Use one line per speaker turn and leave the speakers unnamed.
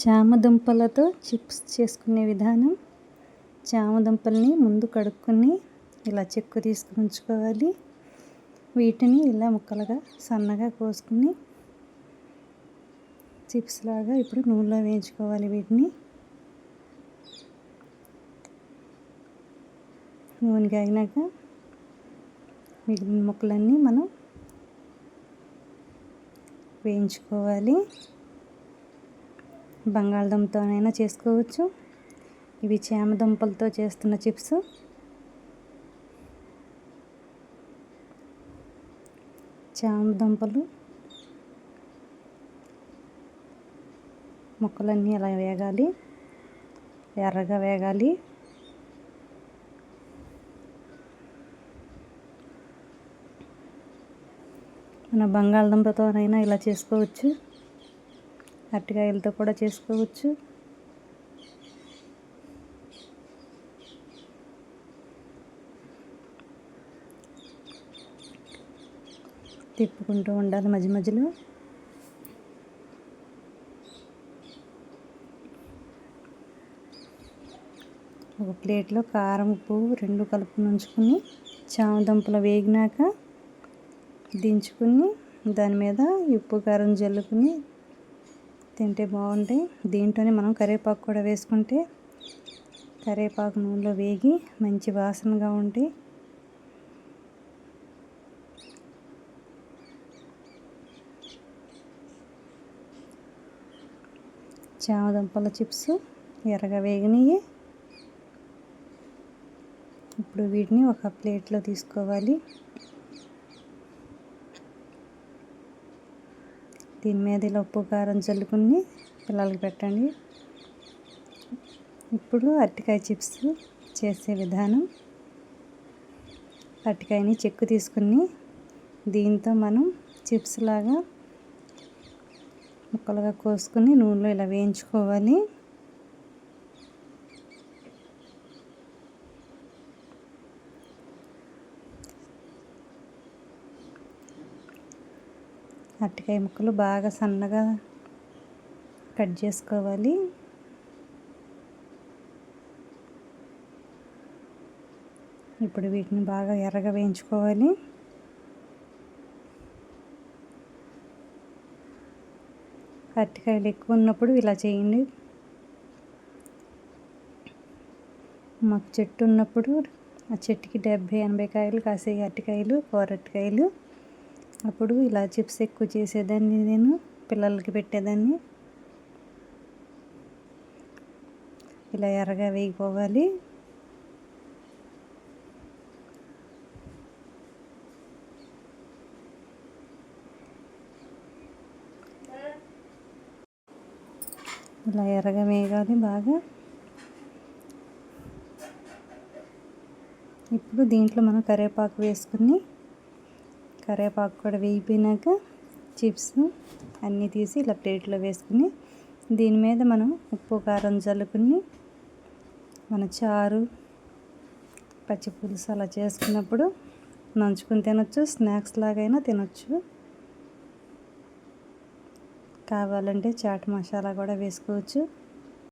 చామదుంపలతో chips చేసుకునే విధానం. చామదుంపల్ని ముందు కడుక్కొని ఇలా చెక్కు తీసుకుని ఉంచుకోవాలి. వీటిని ఇలా ముక్కలుగా సన్నగా కోసుకుని చిప్స్ లాగా ఇప్పుడు నూనెలో వేయించుకోవాలి వీటిని. నూనె కాగినాక మిగిలిన ముక్కలన్నీ మనం వేయించుకోవాలి. బంగాళదుంపతోనైనా చేసుకోవచ్చు. ఇవి చేమదుంపలతో చేస్తున్న చిప్స్. చామదుంపలు. ముక్కలన్నీ అలా వేగాలి. ఎర్రగా వేగాలి. మన బంగాళదుంపతోనైనా ఇలా చేసుకోవచ్చు. అరటికాయలతో కూడా చేసుకోవచ్చు. తిప్పుకుంటూ ఉండాలి మధ్య మధ్యలో. ఒక ప్లేట్లో కారం ఉప్పు రెండు కలుపు నుంచుకుని చామదుంపలు వేగినాక దించుకుని దాని మీద ఉప్పు కారం జల్లుకుని తింటే బాగుంటాయి. దీంట్లోనే మనం కరివేపాకు కూడా వేసుకుంటే కరివేపాకు నూనెలో వేగి మంచి వాసనగా ఉంటాయి. చామదుంపల చిప్స్ ఎర్రగా వేగినాయి. ఇప్పుడు వీటిని ఒక ప్లేట్లో తీసుకోవాలి. దీని మీద ఇలా ఉప్పు కారం చల్లుకుని పిల్లలకి పెట్టండి. ఇప్పుడు అరటికాయ చిప్స్ చేసే విధానం. అరటికాయని చెక్కు తీసుకుని దీంతో మనం చిప్స్ లాగా ముక్కలుగా కోసుకుని నూనెలో ఇలా వేయించుకోవాలి. అరటికాయ ముక్కలు బాగా సన్నగా కట్ చేసుకోవాలి. ఇప్పుడు వీటిని బాగా ఎర్రగా వేయించుకోవాలి. అరటికాయలు ఎక్కువ ఉన్నప్పుడు ఇలా చేయండి. మాకు చెట్టు ఉన్నప్పుడు ఆ చెట్టుకి డెబ్బై ఎనభై కాయలు కాసే అరటికాయలు కూర అరటికాయలు అప్పుడు ఇలా చిప్స్ ఎక్కువ చేసేదాన్ని నేను పిల్లలకి పెట్టేదాన్ని. ఇలా ఎర్రగా వేగిపోవాలి. ఇలా ఎర్రగా వేగాలి బాగా. ఇప్పుడు దీంట్లో మనం కరివేపాకు వేసుకుని కరివేపాకు కూడా వేగిపోయినాక చిప్స్ అన్నీ తీసి ఇలా ప్లేట్లో వేసుకుని దీని మీద మనం ఉప్పు కారం చల్లుకుని మన చారు పచ్చి పులుసు అలా చేసుకున్నప్పుడు నంచుకుని తినొచ్చు స్నాక్స్ లాగైనా తినొచ్చు. కావాలంటే చాట్ మసాలా కూడా వేసుకోవచ్చు.